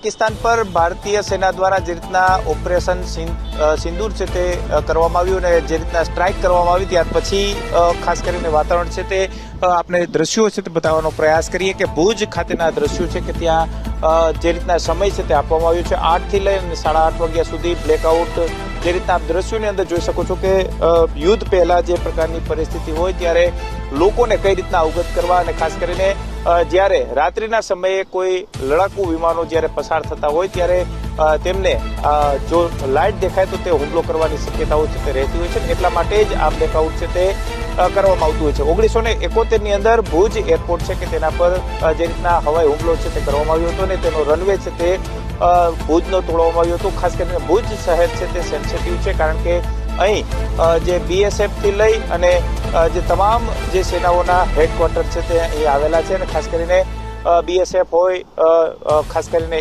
પાકિસ્તાન પર ભારતીય સેના દ્વારા જે રીતના ઓપરેશન સિંદૂર છે તે કરવામાં આવ્યું અને જે રીતના સ્ટ્રાઇક કરવામાં આવી ત્યાર પછી ખાસ કરીને વાતાવરણ છે તે આપણે દ્રશ્યો છે તે બતાવવાનો પ્રયાસ કરીએ કે ભુજ ખાતેના દ્રશ્યો છે કે ત્યાં જે રીતના સમય છે તે આપવામાં આવ્યો છે. આઠથી લઈને સાડા આઠ વાગ્યા સુધી બ્લેકઆઉટ જે રીતના આપ દ્રશ્યોની અંદર જોઈ શકો છો કે યુદ્ધ પહેલા જે પ્રકારની પરિસ્થિતિ હોય ત્યારે લોકોને કઈ રીતના અવગત કરવા અને ખાસ કરીને જ્યારે રાત્રિના સમયે કોઈ લડાકુ વિમાનો જ્યારે પસાર થતા હોય ત્યારે તેમને જો લાઇટ દેખાય તો તે હુમલો કરવાની શક્યતાઓ છે તે રહેતી હોય છે એટલા માટે જ આ બ્લેકઆઉટ છે તે કરવામાં આવતું હોય છે. ઓગણીસો ને એકોતેરની અંદર ભુજ એરપોર્ટ છે કે તેના પર જે રીતના હવાઈ હુમલો છે તે કરવામાં આવ્યો હતો ને તેનો રનવે છે તે ભુજનો તોડવામાં આવ્યો હતો. ખાસ કરીને ભુજ શહેર છે તે સેન્સિટિવ છે કારણ કે અહીં જે બીએસએફથી લઈ અને જે તમામ જે સેનાઓના હેડક્વાર્ટર છે તે અહીં આવેલા છે અને ખાસ કરીને બીએસએફ હોય ખાસ કરીને